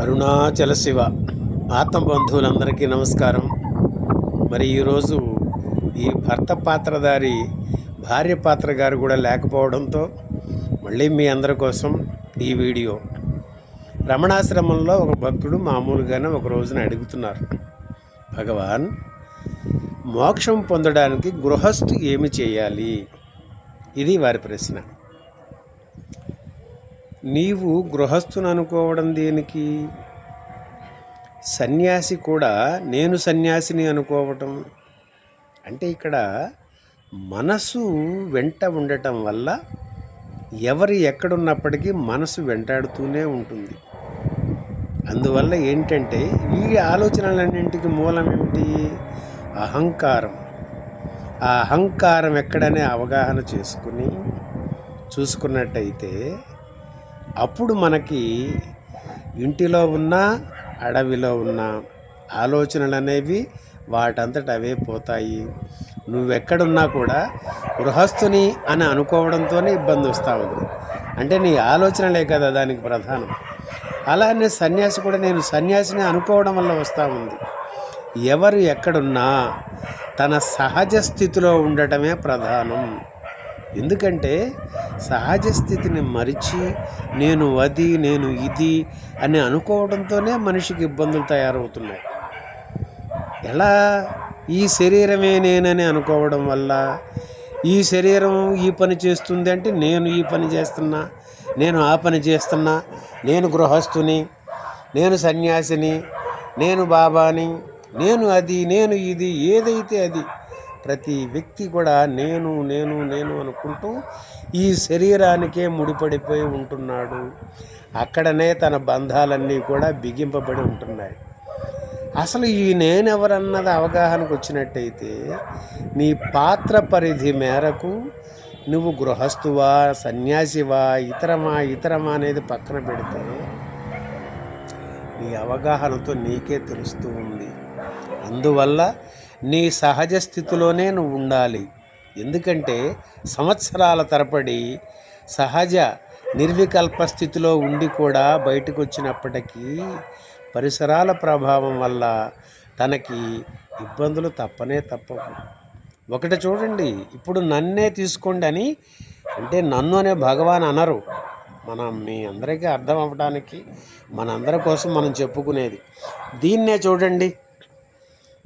అరుణాచల శివ ఆత్మ బంధువులందరికీ నమస్కారం. మరి ఈరోజు ఈ భర్త పాత్రధారి భార్య పాత్ర గారు కూడా లేకపోవడంతో మళ్ళీ మీ అందరి కోసం ఈ వీడియో. రమణాశ్రమంలో ఒక భక్తుడు మామూలుగానే ఒక రోజున అడుగుతున్నారు భగవాన్ మోక్షం పొందడానికి గృహస్థు ఏమి చేయాలి? ఇది వారి ప్రశ్న. నీవు గృహస్థుని అనుకోవడం దేనికి? సన్యాసి కూడా నేను సన్యాసిని అనుకోవటం. అంటే ఇక్కడ మనసు వెంట ఉండటం వల్ల ఎవరు ఎక్కడున్నప్పటికీ మనసు వెంటాడుతూనే ఉంటుంది. అందువల్ల ఏంటంటే ఈ ఆలోచనలన్నింటికి మూలం ఏమిటి? అహంకారం. ఆ అహంకారం ఎక్కడనే అవగాహన చేసుకుని చూసుకున్నట్టయితే అప్పుడు మనకి ఇంటిలో ఉన్న అడవిలో ఉన్న ఆలోచనలు అనేవి వాటంతట అవే పోతాయి. నువ్వెక్కడున్నా కూడా గృహస్థుని అని అనుకోవడంతోనే ఇబ్బంది వస్తూ ఉంది. అంటే నీ ఆలోచనలే కదా దానికి ప్రధానం. అలానే సన్యాసి కూడా నేను సన్యాసిని అనుకోవడం వల్ల వస్తూ ఉంది. ఎవరు ఎక్కడున్నా తన సహజ స్థితిలో ఉండటమే ప్రధానం. ఎందుకంటే సహజ స్థితిని మరిచి నేను అది నేను ఇది అని అనుకోవడంతోనే మనిషికి ఇబ్బందులు తయారవుతున్నాయి. ఎలా? ఈ శరీరమే నేనని అనుకోవడం వల్ల ఈ శరీరం ఈ పని చేస్తుంది అంటే నేను ఈ పని చేస్తున్నా నేను ఆ పని చేస్తున్నా నేను గృహస్థుని నేను సన్యాసిని నేను బాబాని నేను అది నేను ఇది ఏదైతే అది ప్రతి వ్యక్తి కూడా నేను నేను నేను అనుకుంటూ ఈ శరీరానికే ముడిపడిపోయి ఉంటున్నాడు. అక్కడనే తన బంధాలన్నీ కూడా బిగింపబడి ఉంటున్నాయి. అసలు ఈ నేనెవరన్నది అవగాహనకు వచ్చినట్టయితే నీ పాత్ర పరిధి మేరకు నువ్వు గృహస్థువా సన్యాసివా ఇతరమా ఇతరమా అనేది పక్కన పెడితే నీ అవగాహనతో నీకే తెలుస్తూ ఉంది. అందువల్ల నీ సహజ స్థితిలోనే నువ్వు ఉండాలి. ఎందుకంటే సంవత్సరాల తరబడి సహజ నిర్వికల్ప స్థితిలో ఉండి కూడా బయటకు వచ్చినప్పటికీ పరిసరాల ప్రభావం వల్ల తనకి ఇబ్బందులు తప్పనే తప్పవు. ఒకటి చూడండి ఇప్పుడు నన్నే తీసుకోండి అని అంటే నన్ను అనే భగవాన్ అనరు. మనం మీ అందరికీ అర్థం అవ్వడానికి మనందరి కోసం మనం చెప్పుకునేది. దీన్నే చూడండి.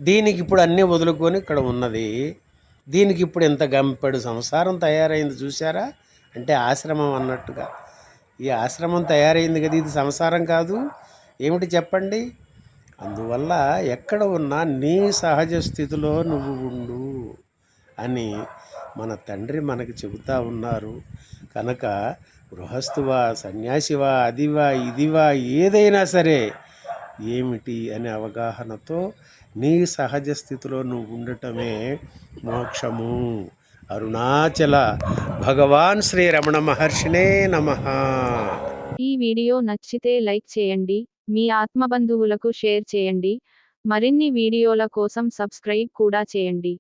దీనికి ఇప్పుడు అన్నీ వదులుకొని ఇక్కడ ఉన్నది. దీనికి ఇప్పుడు ఇంత గంపెడు సంసారం తయారైంది చూసారా అంటే ఆశ్రమం అన్నట్టుగా. ఈ ఆశ్రమం తయారైంది కదా ఇది సంసారం కాదు. ఏమిటి చెప్పండి? అందువల్ల ఎక్కడ ఉన్నా నీ సహజ స్థితిలో నువ్వు ఉండు అని మన తండ్రి మనకు చెబుతా ఉన్నారు. కనుక గృహస్థువా సన్యాసివా అదివా ఇదివా ఏదైనా సరే ఏమిటి అనే అవగాహనతో నీ సహజ స్థితిలో నువ్వు ఉండటమే మోక్షము. అరుణాచల భగవాన్ శ్రీ రమణ మహర్షినే నమ. ఈ వీడియో నచ్చితే లైక్ చేయండి మీ ఆత్మబంధువులకు షేర్ చేయండి మరిన్ని వీడియోల కోసం సబ్స్క్రైబ్ కూడా చేయండి.